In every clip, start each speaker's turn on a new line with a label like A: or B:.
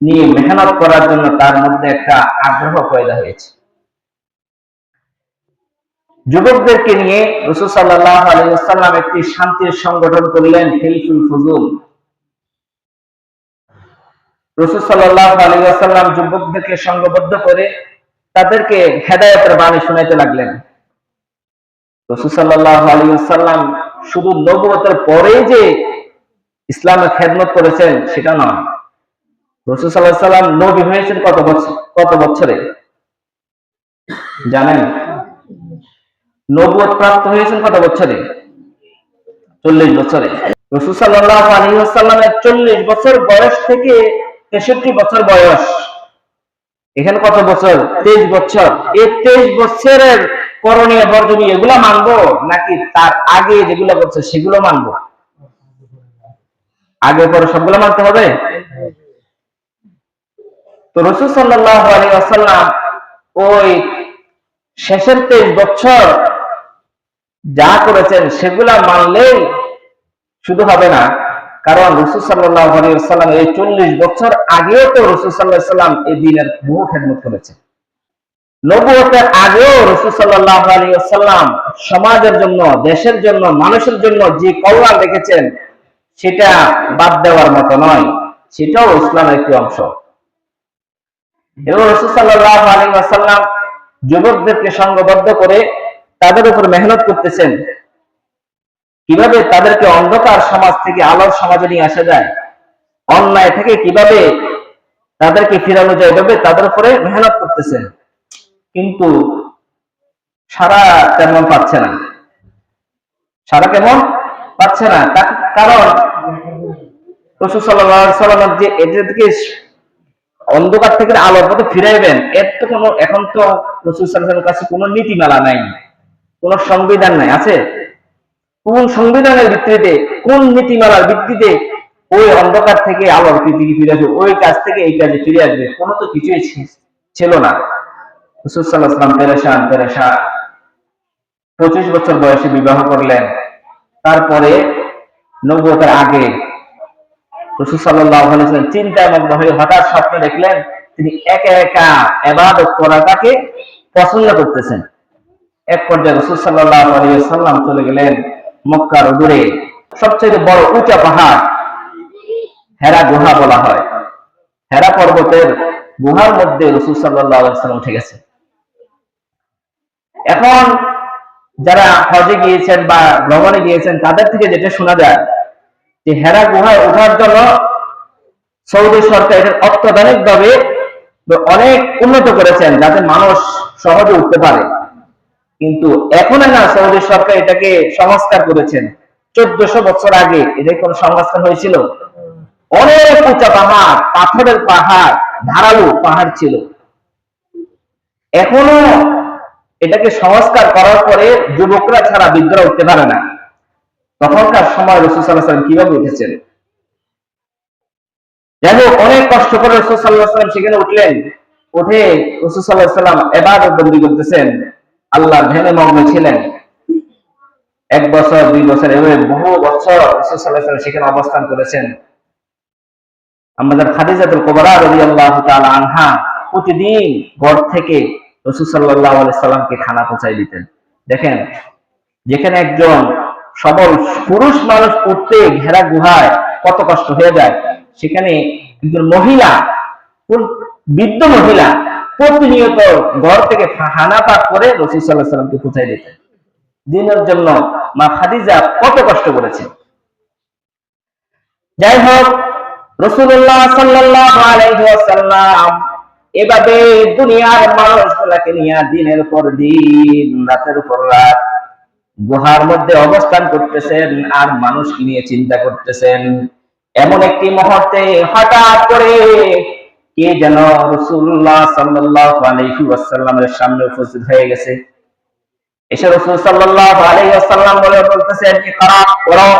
A: নিয়ে মেহনত করার জন্য তার মধ্যে একটা আগ্রহ পয়দা হয়েছে। যুবকদেরকে নিয়ে রসুল সাল্লাহ আলাইসাল্লাম একটি শান্তির সংগঠন করলেন হিলফুল ফুজুল। রসুল সাল্লাহ আলাইসাল্লাম যুবকদেরকে সংঘবদ্ধ করে তাদেরকে হেদায়তের বাণী শুনাইতে লাগলেন। রসুল সাল্লাহ আলাইসাল্লাম শুধু নবুয়তের পরেই যে ইসলামের খেদমত করেছেন, সেটা নয়। রসুল সাল্লাহ সাল্লাম নবী হয়েছেন কত বছর, কত বছরে? জানেন? নবুয়ত প্রাপ্ত হয়েছেন কত বছরে? চল্লিশ বছরে। রসুল সাল্লাহ চল্লিশ বছর বয়স থেকে তেষট্টি বছর বয়স। এখানে কত বছর? তেইশ বছর। এই তেইশ বছরের করণীয় এগুলা মানবো, নাকি তার আগে যেগুলো করছে সেগুলো মানবো? আগে পরে সবগুলো মানতে হবে? তো রসুল সাল্লাহ আলী আসাল্লাম ওই শেষের তেইশ বছর যা করেছেন সেগুলা মানলেই শুধু হবে না। কারণ রসুল সাল্লাহ আলী আসাল্লাম এই চল্লিশ বছর আগেও তো রসুল সাল্লাহ সাল্লাম এই দিনের বহু খেদমত করেছে নবুয়তের আগেও রসুল সাল্লাহ আলী আসাল্লাম সমাজের জন্য, দেশের জন্য, মানুষের জন্য যে কল্যাণ রেখেছেন, সেটা বাদ দেওয়ার মতো নয়। সেটাও ইসলামের একটি অংশ। যুবকদেরকে সংঘবদ্ধ করে তাদের উপর মেহনত করতেছেন। কীভাবে তাদেরকে অন্ধকার সমাজ থেকে, আলোর সমাজে নিয়ে আসা যায়? অন্যায় থেকে কীভাবে তাদেরকে ফিরানো যায়? এভাবে তাদের উপরে মেহনত করতেছেন। কিন্তু সারা তেমন পাচ্ছে না। সারা কেমন পাচ্ছে না। কারণ রসুল সাল্লাহ সাল্লাম যে এদেরকে অন্ধকার থেকে আলোর পথে ফিরাইবেন, এর তো কোনো এখন তো রসুল সাল্লামের কাছে কোনো নীতিমালা নাই, কোন সংবিধান নাই, আছে? কোন সংবিধানের ভিত্তিতে, কোন নীতিমালার ভিত্তিতে ওই অন্ধকার থেকে আলোর পৃথিবী ফিরে আসবে, ওই কাজ থেকে এই কাজে ফিরে আসবে? কোনো তো কিছুই ছিল না। রসুল পেরেশান পেরেশান। পঁচিশ বছর বয়সে বিবাহ করলেন। তারপরে নব্বতের আগে রসুল সাল্লাহ চিন্তায় মগ্ন হয়ে হঠাৎ স্বপ্ন দেখলেন, তিনি একা একা করাটাকে পছন্দ করতেছেন। এক পর্যায়ে রসুল সাল্লাহ সাল্লাম চলে গেলেন মক্কার দূরে সবচেয়ে বড় উঁচা পাহাড়, হেরা গুহা বলা হয়। হেরা পর্বতের গুহার মধ্যে রসুল উঠে গেছে এখন যারা হজে গিয়েছেন বা ভ্রমণে গিয়েছেন, তাদের থেকে যেটা শোনা যায় যে হেরা গুহায় ওঠার জন্য সৌদি সরকার এটা অত্যাধুনিক ভাবে অনেক উন্নত করেছেন যাতে মানুষ সহজে উঠতে পারে। কিন্তু এখন না সৌদি সরকার এটাকে সংস্কার করেছেন। চোদ্দশো বছর আগে এটা কোন সংস্কার হয়েছিল? অনেক উঁচা পাহাড়, পাথরের পাহাড়, ধারালো পাহাড় ছিল। এখনও এটাকে সংস্কার করার পরে যুবকরা ছাড়া বৃদ্ধরা উঠতে পারে না। তখনকার সময় রসুল সাল্লাহাম কীভাবে উঠেছেন? যাই অনেক কষ্ট করে রসুল সাল্লাহ সাল্লাম সেখানে উঠলেন। উঠে রসুল সাল্লাহ সাল্লাম এবার বন্দি করতেছেন। আল্লাহ ধ্যানে মগ্ন ছিলেন। এক বছর, দুই বছর, এভাবে বহু বছর রসুল সাল্লাহ সাল্লাম সেখানে অবস্থান করেছেন। আমাদের খাদিজাতুল কোবরা রবি আল্লাহ আনহা প্রতিদিন ঘর থেকে রসুল সাল্লাহ সাল্লামকে খানা পৌঁছাই দিতেন। দেখেন, যেখানে একজন সবল পুরুষ মানুষ উঠতে ঘেরা গুহায় কত কষ্ট হয়ে যায়। সেখানে একজন মহিলা বৃদ্ধ মহিলা প্রতিনিয়ত ঘর থেকে হানা পাক করে রসুল সাল্লাহ সাল্লামকে পৌঁছাই দিতেন। দিনের জন্য মা খাদিজা কত কষ্ট করেছে। যাই হোক রসুল্লাহ সাল্লাহ এভাবে দুনিয়ার মানুষগুলাকে নিয়ে দিনের পর দিন, রাতের পর রাত গুহার মধ্যে অবস্থান করতেছেন আর মানুষকে নিয়ে চিন্তা করতেছেন? এমন একটি মুহূর্তে হঠাৎ করে কে যেন রসুল্লাহ সাল্লাহ আলহি ওয়াসাল্লামের সামনে উপস্থিত হয়ে গেছে। এসে রসুল সাল্লাহ আলহি ওয়াসাল্লাম বলে, বলতেছেন কি কারা পড়ো।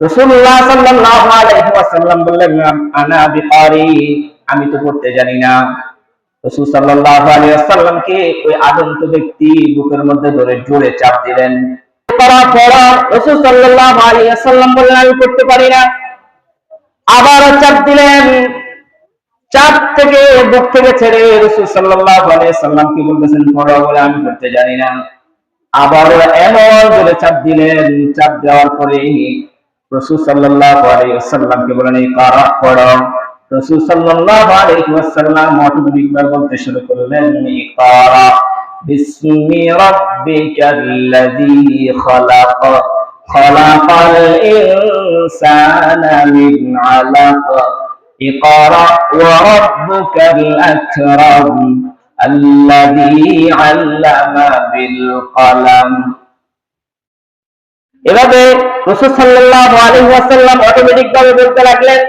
A: রসুল্লাহ সাল্লাহ আলহি ওয়াসাল্লাম বললেন আনা বিকারি, আমি তো পড়তে জানি না। রসুল সাল্লাহ আলী ওই আগন্ত ব্যক্তি বুকের মধ্যে ধরে জোরে চাপ দিলেন। পড়া পড়া রসুল বললেন, আমি করতে পারি না। আবার চাপ দিলেন। চাপ থেকে বুক থেকে ছেড়ে রসুল কি বলতেছেন পড়া বলে আমি করতে জানি না। এমন জোরে চাপ দিলেন। চাপ দেওয়ার পরে রসুল বলেন এই পড়া। রসুল সাল্লাল্লাহু আলাইহি ওয়াসাল্লাম অটোমেটিক বলতে শুরু করলেন ইকরা বিসমি রাব্বিকাল্লাযী খালাক খালাকাল ইনসানা মিন আলাক ইকরা ওয়া রাব্বুকাল আকরাম الذي علم بالقلم এভাবে রসুল সাল্লাল্লাহু আলাইহি ওয়াসাল্লাম অটোমেটিক ভাবে বলতে লাগলেন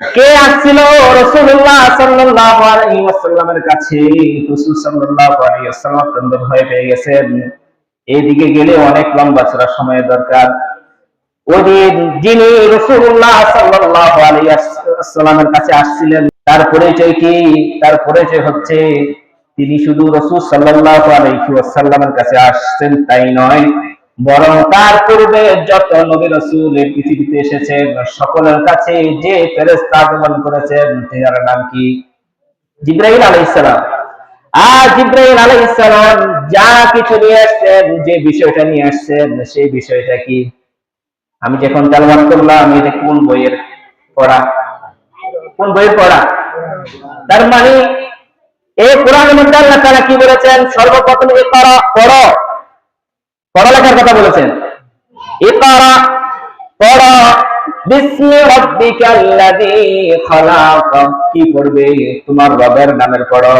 A: কে আসছিল? রসুল্লাহ সাল্লাল্লাহু কাছে। রাসূল সাল্লাল্লাহু আলাইহি পেয়ে গেছেন। এইদিকে গেলে অনেক লম্বা চড়া সময়ের দরকার। ওদিন যিনি কাছে আসছিলেন, তার পরিচয় কি? তার পরিচয় হচ্ছে, তিনি শুধু রসুল সাল্লাল্লাহু আলাইহি কাছে আসছেন, তাই নয়। বরং তার পূর্বে যত নবী রসুল এই পৃথিবীতে সকলের কাছে যে ফেরেস্তা আগমন তার নাম কি? জিব্রাহিম আর জিব্রাহিম যা কিছু নিয়ে আসছেন, যে বিষয়টা নিয়ে আসছেন, সেই বিষয়টা কি? আমি যখন তালবাদ করলাম, এটা কোন বইয়ের পড়া? কোন বইয়ের পড়া? তার মানে এই আল্লাহ তারা কি বলেছেন? সর্বপ্রথম পড়ো। পড়ালেখার কথা বলেছেন। কি পড়বে তোমার রবের নামের পড়ো।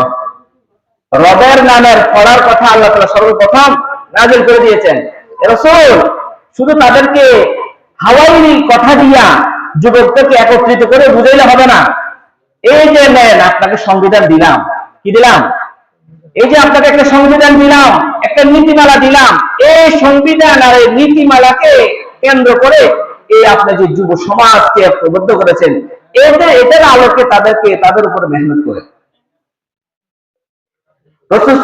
A: রবের নামের পড়ার কথা আল্লাহ তাআলা সর্বপ্রথম নাযিল করে দিয়েছেন। রাসূল, শুধু তাদেরকে হাওয়াই কথা দিয়া যুবকদেরকে একত্রিত করে বুঝাইলে হবে না। এই যে নেন, আপনাকে সংবিধান দিলাম। কি দিলাম? এই যে আপনাকে একটা সংবিধান দিলাম, একটা নীতিমালা দিলাম, এই সংবিধান আর এই নীতিমালাকে কেন্দ্র করে এই আপনি যে যুব সমাজকে প্রবদ্ধ করেছেন, এদের এদের আলোকে তাদেরকে তাদের উপর মেহনত করে। রসুল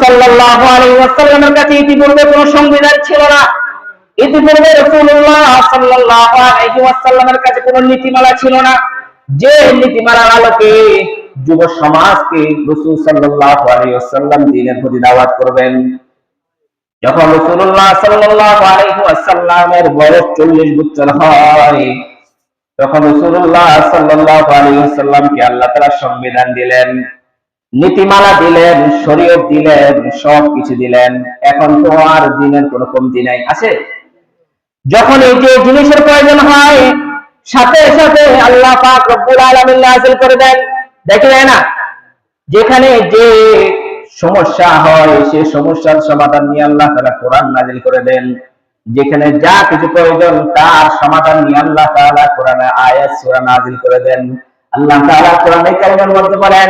A: নীতিমালা ছিল না। যে নীতিমালার আলোকে যুব সমাজকে রসুল সাল্লাহ আলাইসাল্লাম দিনের প্রতি দাওয়াত করবেন। যখন রসুল্লাহ সাল্লাহ আলাইসাল্লামের বয়স চল্লিশ বছর হয়, তখন রসুল্লাহ সাল্লাহ আলাইসাল্লামকে আল্লাহ তারা সংবিধান দিলেন, নীতিমালা দিলেন, শরীয়ত দিলেন সব কিছু দিলেন। এখন তো আর দিনের কোনো কমতি নাই। আছে? যখন এই যে জিনিসের প্রয়োজন হয়, সাথে সাথে আল্লাহ পাক রব্বুল আলামিন নাযিল করে দেন। দেখে যায় না? যেখানে যে সমস্যা হয়, সে সমস্যার সমাধান নিয়ে আল্লাহ তারা কোরআন নাজিল করে দেন। যেখানে যা কিছু প্রয়োজন, তার সমাধান নিয়ে আল্লাহ তাআলা কোরআনে আয়াত, সূরা নাজিল করে দেন। আল্লাহ তাআলা কোরআনে কারিমের মধ্যে বলেন,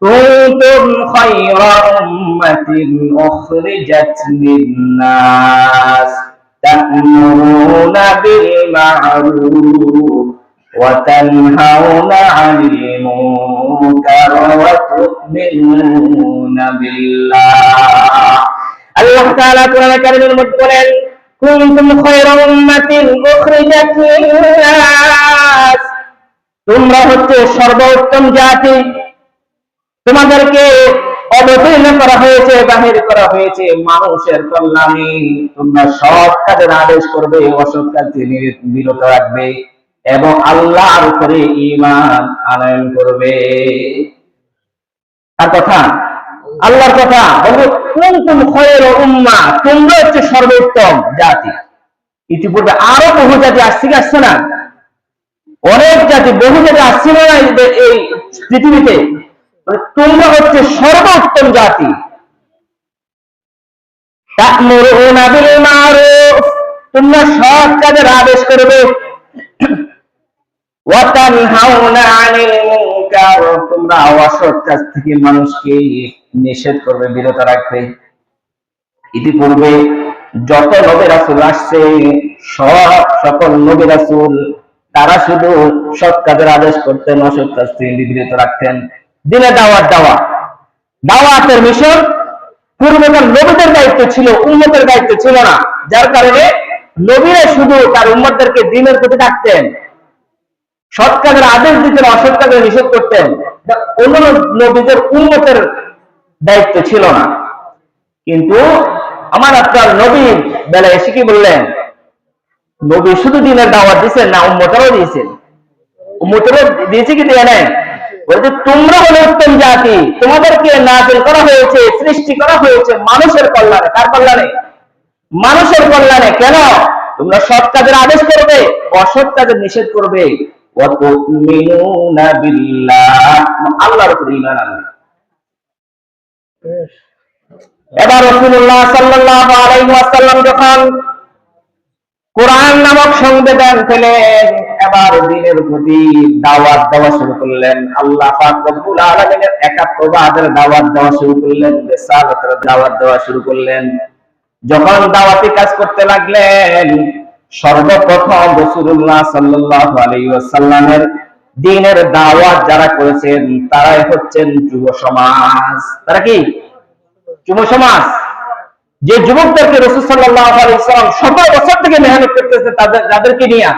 A: কুনতুম খায়রা উম্মাতিন উখরিজাত লিন-নাস তা'মুরুনা বিল মা'রুফ وتنهون عن المنكر وتؤمنون بالله الله تعالى قرآن الكريم المتقلل كنتم خير أمة أخرجت للناس তোমরা হচ্ছে সর্বোত্তম জাতি তোমাদেরকে অবতীর্ণ করা হয়েছে বাহির করা হয়েছে মানুষের কল্যাণে তোমরা সৎ কাজের আদেশ করবে অসৎ কাজ বিরত রাখবে এবং আল্লাহর উপরে ইমান আনয়ন করবে। তার কথা? আল্লাহর কথা। বলব কোন কোন খয়ের উম্মা? তোমরা হচ্ছে সর্বোত্তম জাতি। ইতিপূর্বে আরও বহু জাতি আসছে কি, আসছে না? অনেক জাতি, বহু জাতি আসছিল না এই পৃথিবীতে? তোমরা হচ্ছে সর্বোত্তম জাতি। তোমরা সৎ কাজের আদেশ করবে। তোমরা থেকে মানুষকে নিষেধ করবে, বিরত রাখবে। ইতিপূর্বে যত রাসূল আসছে, সব সকল রাসূল, তারা শুধু সৎ কাজের আদেশ করতেন, অসৎ কাজ থেকে বিরত রাখতেন। দিনে দাওয়াত দেওয়া দাওয়াতের মিশন পূর্বকার নবীদের দায়িত্ব ছিল, উম্মতের দায়িত্ব ছিল না। যার কারণে নবীরা শুধু তার উম্মতদেরকে দিনের প্রতি ডাকতেন। সৎ কাজের আদেশ দিতেন, অসৎ কাজের নিষেধ করতেন। অন্য নবীদের উন্মতের দায়িত্ব ছিল না। কিন্তু আমার আপনার নবীর বেলা এসে কি বললেন? নবী শুধু দিনের দাওয়াত দিয়েছেন না, উম্মতেরও দিয়েছেন। উম্মতেরও দিয়েছে কি দিয়ে নেয় বলছে, তোমরা হলো উত্তম জাতি, তোমাদেরকে করা হয়েছে, সৃষ্টি করা হয়েছে মানুষের কল্যাণে। কার কল্যাণে? মানুষের কল্যাণে। কেন? তোমরা সৎ কাজের আদেশ করবে, অসৎ কাজের নিষেধ করবে। ঈমান এবার রাসূলুল্লাহ সাল্লাল্লাহু আলাইহি ওয়াসাল্লাম যখন কোরআন নামক সংবেদন পেলেন এবার দিনের প্রতি দাওয়াত দেওয়া শুরু করলেন। আল্লাহ পাক রব্বুল আলামিনের একাত্মবাদের দাওয়াত দেওয়া শুরু করলেন রিসালাতের দাওয়াত দেওয়া শুরু করলেন। যখন দাওয়াতি কাজ করতে লাগলেন সর্বপ্রথম রাসূলুল্লাহ সাল্লাল্লাহু আলাইহি ওয়াসাল্লামের দিনের দাওয়াত যারা করেছেন, তারাই হচ্ছেন যুব সমাজ। তারা কি? যুব সমাজ। যে যুবকদেরকে রসুল সাল্লাহ আলাইসালাম সতেরো বছর থেকে মেহনত করতেছে, তাদের যাদেরকে নিয়ে।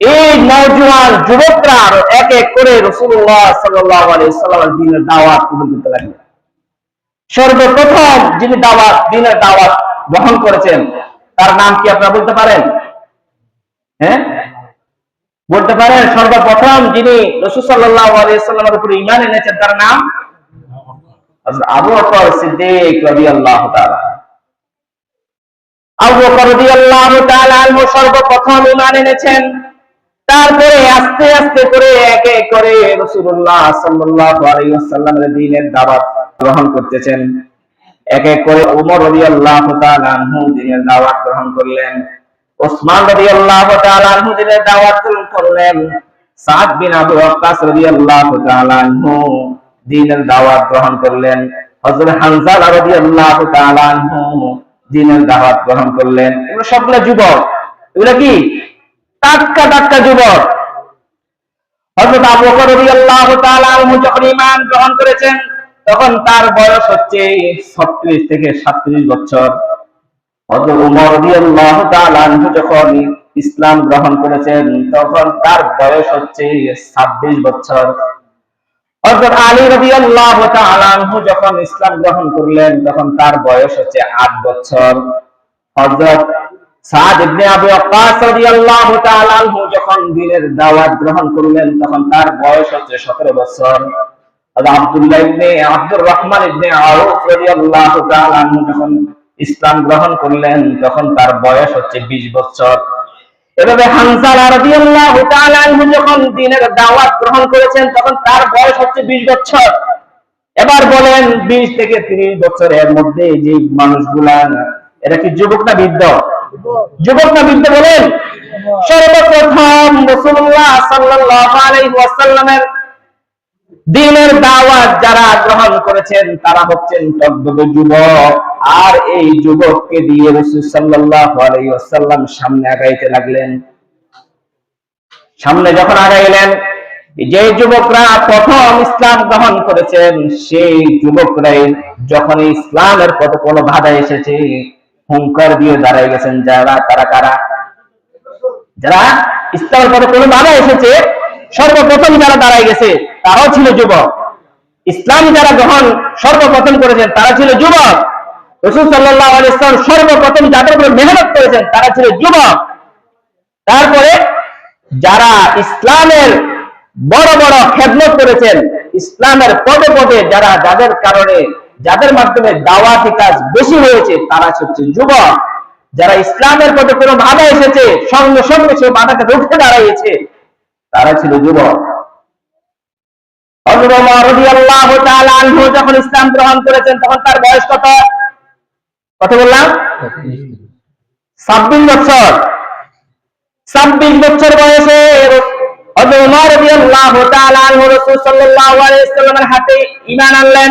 A: এই নওজোয়ান যুবকরা এক এক করে রসুল্লাহ সাল্লাহ আলাইসাল্লামের দিনের দাওয়াত কবুল করতে লাগলেন সর্বপ্রথম যিনি দাওয়াত দিনের দাওয়াত গ্রহণ করেছেন তার নাম কি আপনারা বলতে পারেন? হ্যাঁ? বলতে পারেন সর্বপ্রথম যিনি রসুল সাল্লাহ উপরে ইমান এনেছেন, তার নাম? আবু সিদ্দিক রাদিয়াল্লাহু তাআলা। আবু তাআলা সর্বপ্রথম ঈমান এনেছেন। তারপরে আস্তে আস্তে করে একে এক করে রাসূলুল্লাহ সাল্লাল্লাহু আলাইহি ওয়াসাল্লামের দ্বীনের দাওয়াত গ্রহণ করতেছেন। এক এক করে আনহু দ্বীনের দাওয়াত গ্রহণ করলেন, ওসমান তাআলা আনহু দ্বীনের দাওয়াত গ্রহণ করলেন, সাদ বিন আবু ওয়াক্কাস দিনের দাওয়াত গ্রহণ করলেন দিনের দাওয়াত গ্রহণ করলেন। এগুলো সবগুলো যুবক। এগুলো কি? টাটকা টাটকা যুবক। হযরত আবু বকর রাদিয়াল্লাহু তাআলা আনহু যখন গ্রহণ করেছেন তখন তার বয়স হচ্ছে 36 থেকে 37 বছর। যখন ইসলাম গ্রহণ করেছেন, তখন তার বয়স হচ্ছে 26 বছর। আলী তাআলা আনহু যখন ইসলাম গ্রহণ করলেন, তখন তার বয়স হচ্ছে 8 বছর। হযরত সাদ ইবনে আবু ওয়াক্কাস রাদিয়াল্লাহু তাআলা যখন দ্বীনের দাওয়াত গ্রহণ করলেন, তখন তার বয়স হচ্ছে 17 বছর। ইসলাম গ্রহণ করলেন, তখন তার বয়স হচ্ছে 20 বছর। এভাবে যখন দাওয়াত গ্রহণ করেছেন, তখন তার বয়স হচ্ছে 20 বছর। এবার বলেন 20 থেকে 30 বছরের মধ্যে যে মানুষগুলা, এরা কি যুবক না বৃদ্ধ? যুবক না বৃদ্ধ বলেন? সর্বপ্রথম রাসূলুল্লাহ সাল্লাল্লাহু ওয়াসাল্লামের দিনের দাওয়াত যারা গ্রহণ করেছেন, তারা হচ্ছেন যুবক। আর এই যুবককে দিয়ে রসুল সাল্লাল্লাহু আলাইহি সামনে আগাইতে লাগলেন। সামনে যখন আগাইলেন, যে যুবকরা প্রথম ইসলাম গ্রহণ করেছেন, সেই যুবকরাই যখন ইসলামের পথে কোনো বাধা এসেছে, হুঙ্কার দিয়ে দাঁড়াই গেছেন, যারা, তারা কারা? যারা ইসলামের পথে কোনো বাধা এসেছে সর্বপ্রথম যারা দাঁড়াই গেছে, তারাও ছিল যুবক। ইসলাম যারা গ্রহণ সর্বপ্রথম করেছেন, তারা ছিল যুবক। রসুল সাল্লাহ ইসলাম সর্বপ্রথম যাদের উপরে মেহনত করেছেন, তারা ছিল যুবক। তারপরে যারা ইসলামের বড় বড় খেদমত করেছেন, ইসলামের পদে পদে যারা যাদের কারণে, যাদের মাধ্যমে দাওয়াতি কাজ বেশি হয়েছে, তারা হচ্ছে যুবক। যারা ইসলামের পথে কোনো বাধা এসেছে, সঙ্গে সঙ্গে সে বাধাকে রুখে দাঁড়াইয়েছে তারা ছিল যুবক। যখন ইসলাম গ্রহণ করেছেন, তখন তার বয়স কত? কত বললাম? 26 বছর। 26 বছর বয়সে হাতে ইমান রাদিয়াল্লাহু তাআলা আনহু রাসূল সাল্লাল্লাহু আলাইহি ওয়াসাল্লামের হাতে ঈমান আনলেন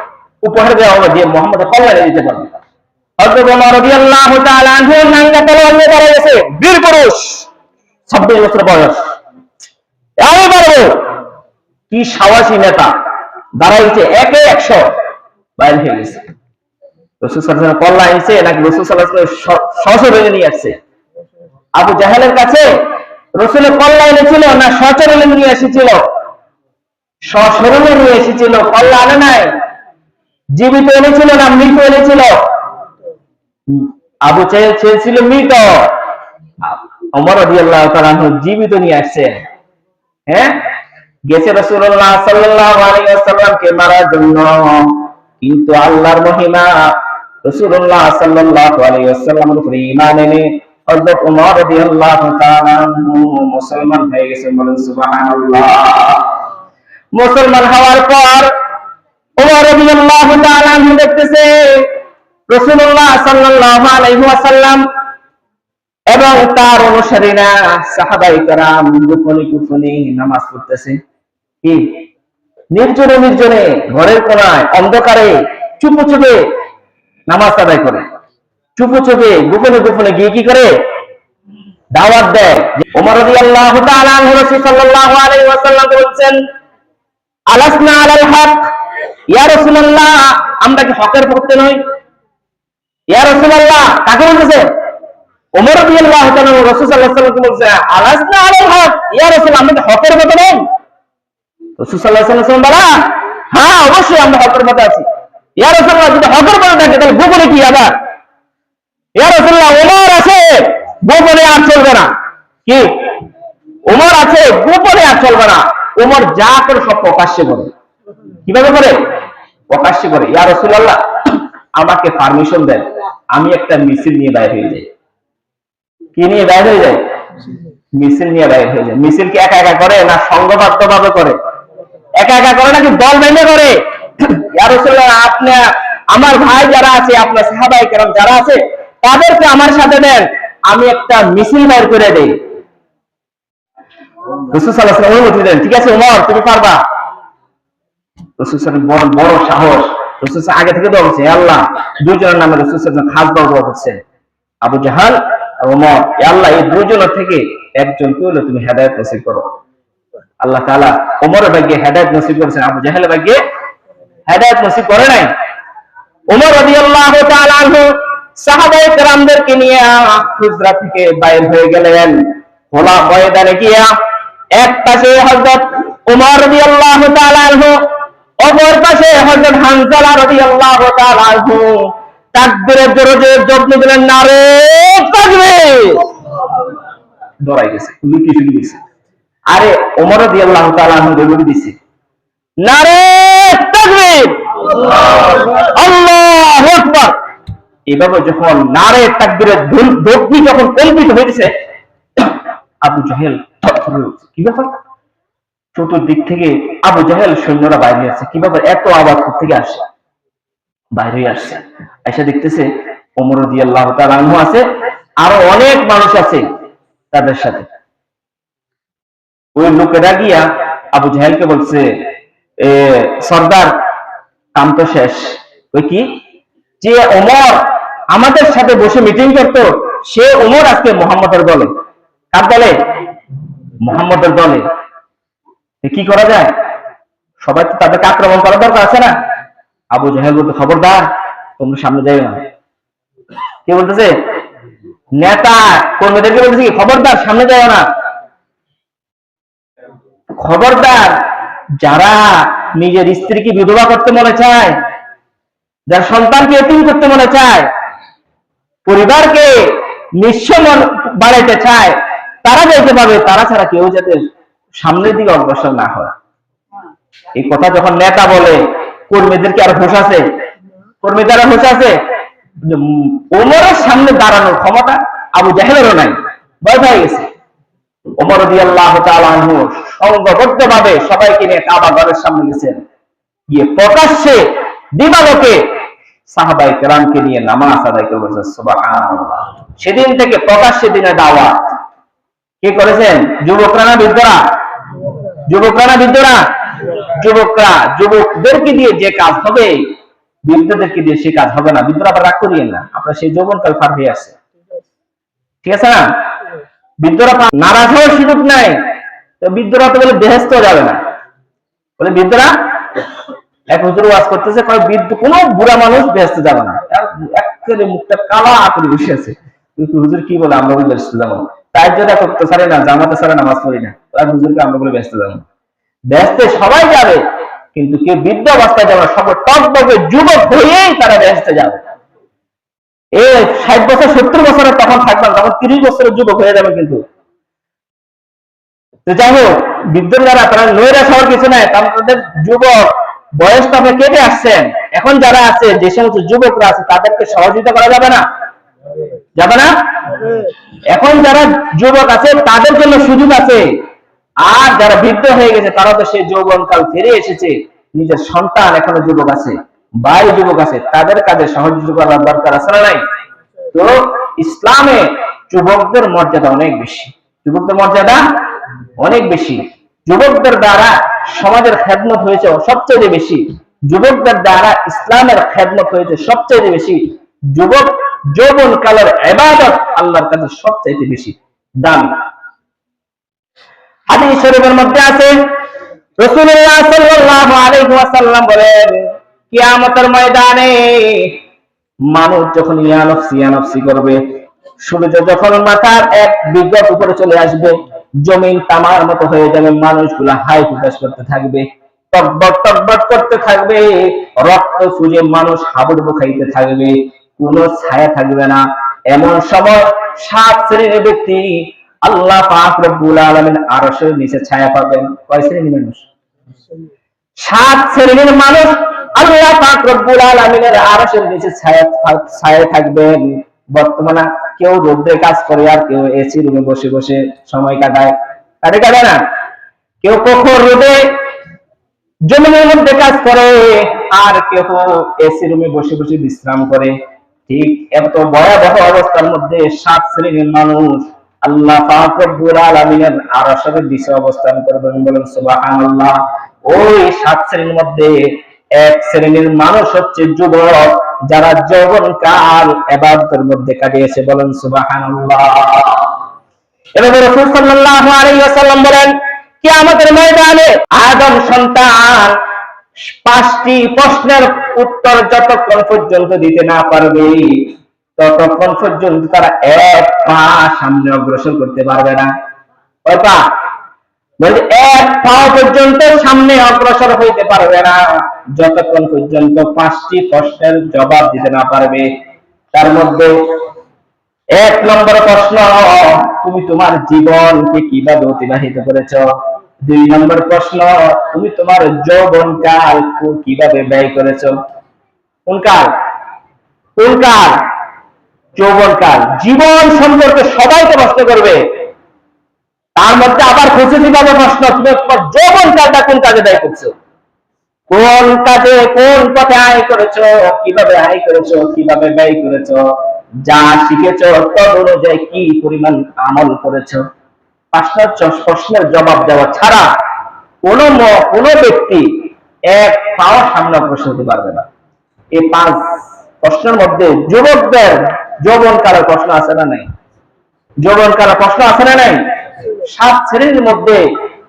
A: উপহার দেওয়া হবে যে মোহাম্মদের কল্লা এনে দিতে পারবে। নিয়ে দাঁড়িয়ে গেছে, বীর পুরুষ 26 বছর বয়স। আমি পারব কি সাহসী নেতা দাঁড়াইছে একে একশো, বাইরে গেছে। রসুল সাল্লাহ কল্লা আনছে, নাকি রসুল সাল্লাহ সশরীরে নিয়ে আসছে? আবু জাহেলের কাছে রসুলের কল্লা এনেছিল না সচরণে নিয়ে এসেছিল? সশরীরে নিয়ে এসেছিল, কল্লা নাই। জীবিত এনেছিল না মৃত এনেছিল? আবু চাহেল চেয়েছিল মৃত। অমর রাদিয়াল্লাহু তাআলা জীবিত নিয়ে আসছেন হ্যাঁ? গেছে রাসূলুল্লাহ সাল্লাল্লাহু মারার জন্য। কিন্তু আল্লাহর মহিমা রাসূলুল্লাহ সাল্লাল্লাহু আলাইহি উপরে ঈমান এনে মুসলমান হয়ে গেছে মুসলমান হওয়ার পর ওমর রাদিয়াল্লাহু তাআলা আনহু দেখতেছে এবং তার অনুসারীরা, সাহাবাই গোপনে গোপনে নামাজ পড়তেছে। কি? নির্জনে নির্জনে, ঘরের কোনায়, অন্ধকারে চুপে চুপে নামাজ আদায় করে। চুপে চুপে গোপনে গোপনে গিয়ে কি করে? দাওয়াত দেয়। ওমর আনহু রাসূল সাল্লাল্লাহু আলাইহি ওয়াসাল্লাম বলছেন, আলাসনা আলাল হক ইয়া আমরা কি হকের পক্ষে নই? কাকে বলতেছে? হ্যাঁ গোপনে কি আবার? রাসূলুল্লাহ ওমর আছে, গোপনে আর চলবে না। কি? ওমর আছে, গোপনে আর চলবে না। ওমর যা করে সব প্রকাশ্যে করে। কীভাবে করে? প্রকাশ্যে করে। ইয়া রাসূলুল্লাহ, আমাকে পারমিশন দেন। আমি একটা মিছিল নিয়ে বাইরে হয়ে যাই। কি নিয়ে বাইরে হয়ে যায় মিছিল নিয়ে বাইরে হয়ে যায় মিছিল কি একা একা করে না সংঘবদ্ধ ভাবে করে? একা একা করে নাকি দল বেঁধে করে? ইয়া রাসূলুল্লাহ, আপনি, আমার ভাই যারা আছে, আপনার সাহাবাই কেরাম যারা আছে, তাদেরকে আমার সাথে দেন। আমি একটা মিছিল বাইর করে দেই। রসুল সাল্লাহ অনুমতি দেন। ঠিক আছে, উমর, তুমি পারবা? রসুল বড় বড় সাহস। রসুল আগে থেকে দোয়া আল্লাহ দুজনের নামে রসুল খাস দোয়া দোয়া আবু জাহাল আর আল্লাহ, এই দুজনের থেকে একজনকে হলে তুমি হেদায়ত নসিব করো। আল্লাহ তাআলা ওমরের ভাগ্যে হেদায়ত নসিব করেছেন, আবু জাহেলের ভাগ্যে হেদায়ত নসিব করে নাই। ওমর রাদিয়াল্লাহু তাআলা আনহু নিয়ে হুজরা থেকে বাইর হয়ে গেলেন। খোলা ময়দানে গিয়া এক পাশে হযরত ওমর রাদিয়াল্লাহু তাআলা অপর পাশে হযরত হানজালা রাদিয়াল্লাহু তাআলা আনহু তাকবীরের জোরে দিলেন নারে তাকবীর! ডরাই গেছে লুকি ফিরে গেছে আরে ওমর রাদিয়াল্লাহু তাআলা আনহু দৌড়ে দিছে নারে তাকবীর! আল্লাহু আকবার! এভাবে যখন নারে তাকবীরের দগ্নি যখন কল্পিত হয়েছে আবু জাহেল। কি ব্যাপার? চতুর্দিক থেকে আবু জাহেল সৈন্যরা বাইরে আসছে। কি ব্যাপার এত আওয়াজ থেকে আসে? বাইরে আসছে। এসে দেখতেছে, ওমর রাদিয়াল্লাহু তাআলা আনহু আছে, আরও অনেক মানুষ আছে তাদের সাথে। ওই লোকেরা গিয়া আবু জাহেলকে বলছে সর্দার, কাম তো শেষ। ওই কি? যে ওমর আমাদের সাথে বসে মিটিং করতো, সে ওমর আজকে মোহাম্মদের দলে। কার দলে? মোহাম্মদের দলে। কি করা যায়? সবাই তো তাদেরকে আক্রমণ করার দরকার আছে না? আবু জাহেল বলতে, খবরদার, তোমরা সামনে যাই না। কি বলতেছে? নেতা, কর্মীদেরকে বলতেছে খবরদার, সামনে যায় না। খবরদার, যারা নিজের স্ত্রীকে বিধবা করতে মনে চায়, যার সন্তানকে এতিম করতে মনে চায়, পরিবারকে নিঃস্ব বাড়াইতে চায়, তারা যাইতে পারবে, তারা ছাড়া কেউ যাতে সামনের দিকে অগ্রসর না হয়। এই কথা যখন নেতা বলে কর্মীদের কি আর হুঁশ আছে? কর্মীদের আর হুঁশ আছে? ওমরের সামনে দাঁড়ানোর ক্ষমতা আবু জাহেলেরও নাই ভয় পেয়ে গেছে। ওমর রাদিয়াল্লাহু তাআলা আনহু সংঘবদ্ধ ভাবে সবাইকে নিয়ে কাবা ঘরের সামনে গেছেন। গিয়ে প্রকাশ্যে দিবালোকে সাহাবাই কেরামকে নিয়ে নামাজ আদায় করে বলছেন সুবহানাল্লাহ। সেদিন থেকে প্রকাশ্যে দিনে দাওয়াত কে করেছেন? যুবকরা না বৃদ্ধরা? যুবকরা না বৃদ্ধরা? যুবকরা, যুবকদেরকে দিয়ে যে কাজ হবে, বৃদ্ধদেরকে দিয়ে সে কাজ হবে না। বৃদ্ধরা আবার রাগ করিয়েন না। আপনার সেই যৌবনকাল পার হয়ে আসছে ঠিক আছে না? বৃদ্ধরা নারাজ হওয়ার সুযোগ নাই। তো বৃদ্ধরা তো বলে বেহেস্ত যাবে না। বলে বৃদ্ধরা, এক হুজুর ওয়াজ করতেছে, কয় বৃদ্ধ, কোন বুড়া মানুষ বেহেস্ত যাবে না। একেবারে মুখটা কালা করে বসে আছে। কিন্তু হুজুর কি বলে? আমরা বেহেস্ত যাব না। তাই যেটা করতে পারি না, জামাতে ছাড়া নামাজ পড়ি না। আমরা বলে ব্যস্ত। ব্যস্তে সবাই যাবে, কিন্তু কেউ বৃদ্ধ অবস্থায় যাবে টকবকে যুবক হয়েই তারা ব্যস্তে যাবে। ষাট বছর, সত্তর বছরের তখন থাকবেন তখন তিরিশ বছরের যুবক হয়ে যাবে কিন্তু। যাই হোক বৃদ্ধ যারা, তারা হওয়ার কিছু নাই তাদের যুবক বয়স তো কেটে আসছেন। এখন যারা আছে, যে সমস্ত যুবকরা আছে, তাদেরকে সহযোগিতা করা যাবে না। যাবে না? এখন যারা যুবক আছে, তাদের জন্য সুযোগ আছে। আর যারা বৃদ্ধ হয়ে গেছে তারা তো সেই যৌবনকাল ফিরে এসেছে। নিজের সন্তান এখনও যুবক আছে, ভাই যুবক আছে, তাদের কাজে সহযোগিতা করার দরকার আছে না নাই? তো ইসলামে যুবকদের মর্যাদা অনেক বেশি। যুবকদের মর্যাদা অনেক বেশি। যুবকদের দ্বারা সমাজের খেদমত হয়েছে সবচেয়ে বেশি। যুবকদের দ্বারা ইসলামের খেদমত হয়েছে সবচেয়ে বেশি। যুবক যৌবন কালের এবাদত আল্লাহর কাছে সবচাইতে বেশি হাদিস শরীফের মধ্যে আছে ওয়াসাল্লাম বলেন, কিয়ামতের ময়দানে মানুষ যখন করবে, সূর্য যখন মাথার এক বিগত উপরে চলে আসবে, জমিন তামার মতো হয়ে যাবে, মানুষগুলা হাই হুতাশ করতে থাকবে টকবট টকবট করতে থাকবে, রক্ত ফুজে মানুষ হাবুডুবু খাইতে থাকবে কোনো ছায়া থাকবে না। এমন সময় সাত শ্রেণির ব্যক্তি আল্লাহ পাক রব্বুল আলামিন আরশের নিচে ছায়া পাবেন। কয় শ্রেণির মানুষ? সাত শ্রেণির মানুষ আল্লাহ পাক রব্বুল আলামিনের আরশের নিচে ছায়া ছায়া থাকবেন বর্তমানে কেউ রোদ্রে কাজ করে আর কেউ এসি রুমে বসে বসে সময় কাটায়। কাটে কাটে না। কেউ কখন রোদে জমিনের মধ্যে কাজ করে আর কেউ এসি রুমে বসে বসে বিশ্রাম করে। ঠিক এত ভয়াবহ অবস্থার মধ্যে সাত শ্রেণির মানুষ আল্লাহ রব্বুল আলামিনের নিচে অবস্থান করবেন বলেন সুবহানাল্লাহ। ওই সাত শ্রেণির মধ্যে এক শ্রেণির মানুষ হচ্ছে যুবক যারা যৌবন কাল এবাদতের মধ্যে কাটিয়েছে বলেন সুবহানাল্লাহ। এভাবে রাসূল ওয়াসাল্লাম বলেন, কিয়ামতের ময়দানে আদম সন্তান পাঁচটি প্রশ্নের উত্তর যতক্ষণ পর্যন্ত দিতে না পারবে, ততক্ষণ পর্যন্ত তারা এক পা সামনে অগ্রসর করতে পারবে না। বলছে এক পা পর্যন্ত সামনে অগ্রসর হইতে পারবে না। যতক্ষণ পর্যন্ত পাঁচটি প্রশ্নের জবাব দিতে না পারবে, তার মধ্যে এক নম্বর প্রশ্ন, তুমি তোমার জীবনকে কীভাবে অতিবাহিত করেছ? দুই নম্বর প্রশ্ন, তুমি তোমার যৌবন কাল কীভাবে ব্যয় করেছ? কোন কাল? যৌবন কাল। জীবন সম্পর্কে সবাইকে প্রশ্ন করবে। তার মধ্যে আবার খুঁজে ভাবে প্রশ্ন? তুমি তোমার যৌবন কালটা কোন কাজে ব্যয় করছ? কোন কাজে কোন পথে আয় করেছ? কীভাবে আয় করেছ? কীভাবে ব্যয় করেছ? যা শিখেছ তদ অনুযায়ী কি পরিমাণ আমল করেছ? পাঁচটা প্রশ্নের জবাব দেওয়া ছাড়া কোন কোন ব্যক্তি এক পাও সামনে অগ্রসর হতে পারবে না। এই পাঁচ প্রশ্নের মধ্যে যুবকদের যৌবন কালের প্রশ্ন আছে না নাই? যৌবন কালের প্রশ্ন আছে না নাই? সাত শ্রেণির মধ্যে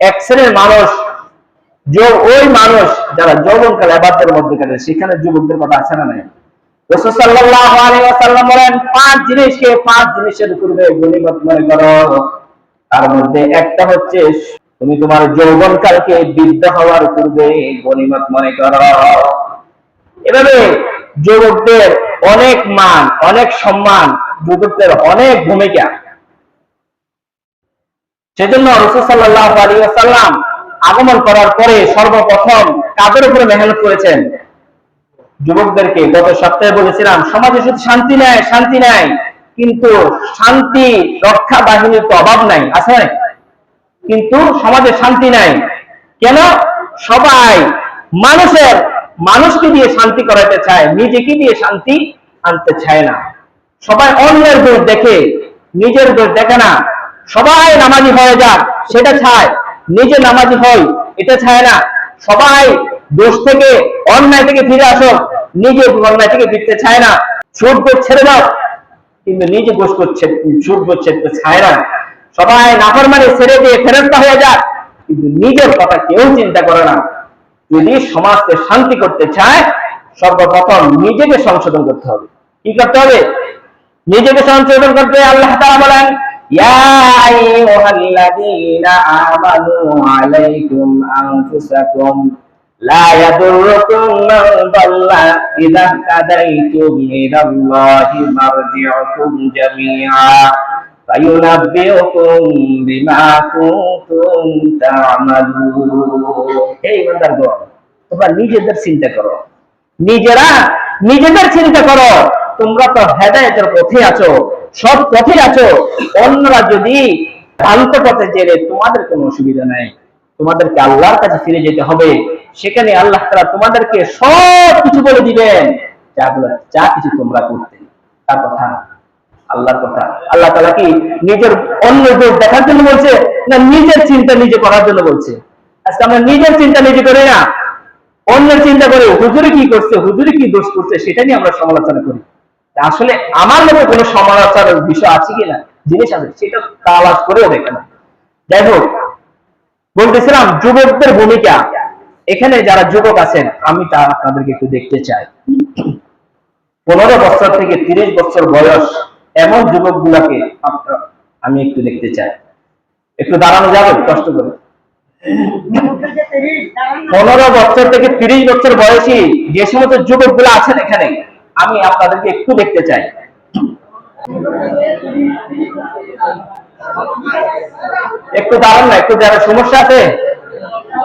A: এক শ্রেণির মানুষ ওই মানুষ যারা যৌবন কাল এবাদের মধ্যে কাটে, সেখানে যুবকদের কথা আছে না নাই? রাসূল সাল্লাল্লাহু আলাইহি ওয়াসাল্লাম বলেন, পাঁচ জিনিসকে পাঁচ জিনিসের পূর্বে গনিমত মনে করো। তার মধ্যে একটা হচ্ছে, তুমি তোমার যৌবন কালকে বৃদ্ধ হওয়ার পূর্বে গনিমত মনে করো। এভাবে যুবকদের অনেক মান, অনেক সম্মান, যুবকদের অনেক ভূমিকা। সেজন্য রসুল সাল্লাহ আলী সাল্লাম আগমন করার পরে সর্বপ্রথম কাদের উপরে মেহনত করেছেন? যুবকদেরকে। গত সপ্তাহে বলেছিলাম, সমাজে শুধু শান্তি নেয় শান্তি নেয় কিন্তু শান্তি রক্ষা বাহিনীর তো অভাব নাই, আছে কিন্তু সমাজে শান্তি নাই। কেন? সবাই মানুষের, মানুষকে দিয়ে শান্তি করাতে চায়, নিজেকে দিয়ে শান্তি আনতে চায় না। সবাই অন্যের দোষ দেখে, নিজের দোষ দেখে না। সবাই নামাজি হয়ে যাক, সেটা চায় নিজে নামাজি হয় এটা চায় না। সবাই দোষ থেকে, অন্যায় থেকে ফিরে আসো নিজে অন্যায় থেকে ফিরতে চায় না। সুদ ছেড়ে দাও কিন্তু নিজে গোস করছে ছেড়তে চায় না। সবাই নাফরমানি ছেড়ে দিয়ে ফেরস্তা হয়ে যাক, কিন্তু নিজের কথা কেউ চিন্তা করে না। যদি সমাজকে শান্তি করতে চায়, সর্বপ্রথম নিজেকে সংশোধন করতে হবে। কি করতে হবে? নিজেকে সংশোধন করতে আল্লাহ তাআলা বলেন, ইয়া আমানু ইয়াদুররুকুম মান দাল্লা ইযা তাদাইতুম ইলাল্লাহি মারজিউকুম জামিআ ফায়ুনাব্বিউকুম বিমা কুনতুম তা'মালুন হে ইমানদারগণ, তোমরা নিজেদের চিন্তা করো। নিজেরা নিজেদের চিন্তা করো। তোমরা তো হেদায়তের পথে আছো সব পথে আছো। অন্যরা যদি ভ্রান্ত পথে জেলে তোমাদের কোনো অসুবিধা নাই। তোমাদেরকে আল্লাহর কাছে ফিরে যেতে হবে। সেখানে আল্লাহ তাআলা তোমাদেরকে সব কিছু বলে দিবেন, যা কিছু তোমরা করতে। তার কথা, আল্লাহর কথা। আল্লাহ তাআলা কি নিজের অন্য দোষ দেখার জন্য বলছে, না নিজের চিন্তা নিজে করার জন্য বলছে? আজকে আমরা নিজের চিন্তা নিজে করি না। অন্যের চিন্তা করে হুজুরে কি করছে, হুজুরে কি দোষ করছে, সেটা নিয়ে আমরা সমালোচনা করি। আসলে আমার মধ্যে কোনো সমালোচনার বিষয় আছে কিনা? জিনিস আছে, সেটা তালাশ করেও দেখে না যাই হোক বলতেছিলাম যুবকদের ভূমিকা। এখানে যারা যুবক আছেন, আমি তা আপনাদেরকে একটু দেখতে চাই। পনেরো বছর থেকে তিরিশ বছর বয়স এমন যুবক গুলাকে আমি একটু দেখতে চাই। একটু দাঁড়ানো যাবে? কষ্ট করে। পনেরো বছর থেকে তিরিশ বছর বয়সী যে সমস্ত যুবকগুলো আছেন এখানে, আমি আপনাদেরকে একটু দেখতে চাই। একটু দাঁড়ান না, একটু যারা সমস্যা আছে,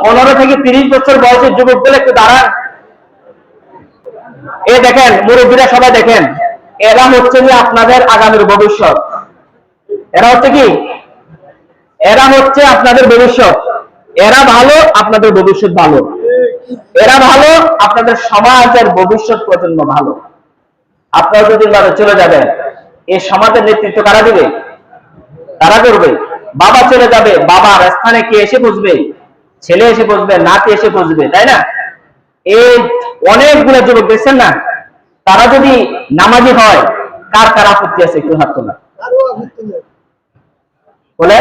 A: পনেরো থেকে তিরিশ বছর বয়সের যুবকগুলো একটু দাঁড়ান। এ দেখেন, মুরব্বীরা সবাই দেখেন, এরা হচ্ছে যে আপনাদের আগামীর ভবিষ্যৎ। এরা হচ্ছে কি? এরা হচ্ছে আপনাদের ভবিষ্যৎ। এরা ভালো, আপনাদের ভবিষ্যৎ ভালো। এরা ভালো, আপনাদের সমাজের ভবিষ্যৎ প্রজন্ম ভালো। আপনারা যদি চলে যাবেন, এই সমাজের নেতৃত্ব কারা দিবে? তারা করবে। বাবা চলে যাবে বাবার স্থানে কে এসে বসবে? ছেলে এসে বসবে নাতি এসে বসবে তাই না? এই অনেকগুলো যুবক দেখছেন না? তারা যদি নামাজি হয় কার কার আপত্তি আছে একটু হাত তোলা বলে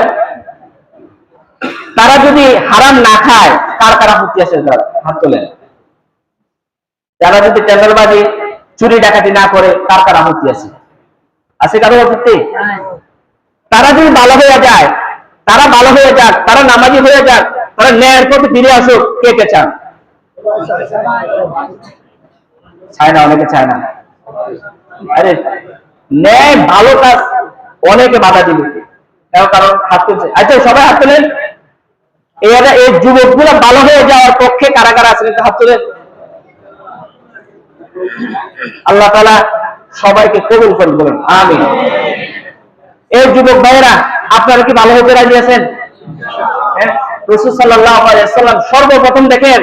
A: তারা যদি হারাম না খায় কার কার আপত্তি আছে তারা হাত তোলেন। যারা যদি টেন্ডারবাজি চুরি ডাকাতি না করে কার কার আপত্তি আছে? আছে কারও আপত্তি? তারা যদি ভালো হয়ে যায়, তারা ভালো হয়ে যাক, তারা নামাজি হয়ে যাক, তারা ন্যায়ের পথে ফিরে আসুক, কে কে চান? চায় না, অনেকে চায় না। আরে, ন্যায় ভালো কাজ অনেকে বাধা দিবে। কারণ হাত তুলছে। আচ্ছা সবাই হাত তোলেন। এরা এই যুবকগুলো ভালো হয়ে যাওয়ার পক্ষে কারা কারা আছেন? হাত তোলেন। আল্লাহ তালা সবাইকে কবুল করে বলেন, আমিন। এই যুবক ভাইয়েরা, আপনারা কি ভালো হতে রাজি আছেন? হ্যাঁ? রসুল সাল্লাম সর্বপ্রথম দেখেন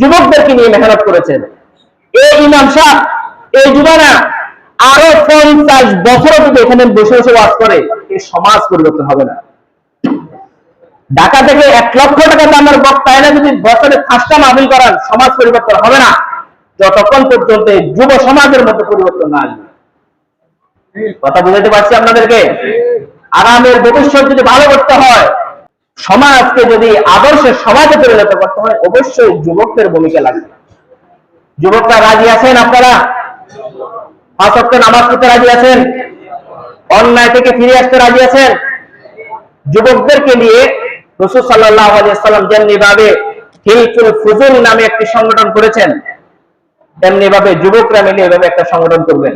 A: যুবকদেরকে নিয়ে মেহনত করেছেন। এই ইমাম সাহ এই যুবানা আরও পঞ্চাশ বছর যদি এখানে বসে বসে বাস করে এই সমাজ পরিবর্তন হবে না। ঢাকা থেকে এক লক্ষ টাকা দামের বক্তা এনে যদি বছরে পাঁচটা মাহফিল করান, সমাজ পরিবর্তন হবে না। যতক্ষণ পর্যন্ত যুব সমাজের মধ্যে পরিবর্তন না আসবে। কথা বুঝাতে পারছি আপনাদেরকে? আগামের ভবিষ্যৎ যদি ভালো করতে হয়, সমাজকে যদি আদর্শের সমাজে পরিণত করতে হয়, অবশ্যই যুবকদের ভূমিকা লাগবে। যুবকরা রাজি আছেন আপনারা? পাঁচ নামাজ পড়তে রাজি আছেন? অন্যায় থেকে ফিরে আসতে রাজি আছেন? যুবকদেরকে নিয়ে রসুল সাল্লাহ সাল্লাম যেমনি ভাবে হিলফুল ফুজুল নামে একটি সংগঠন করেছেন তেমনি ভাবে যুবকরা মিলে এভাবে একটা সংগঠন করবেন।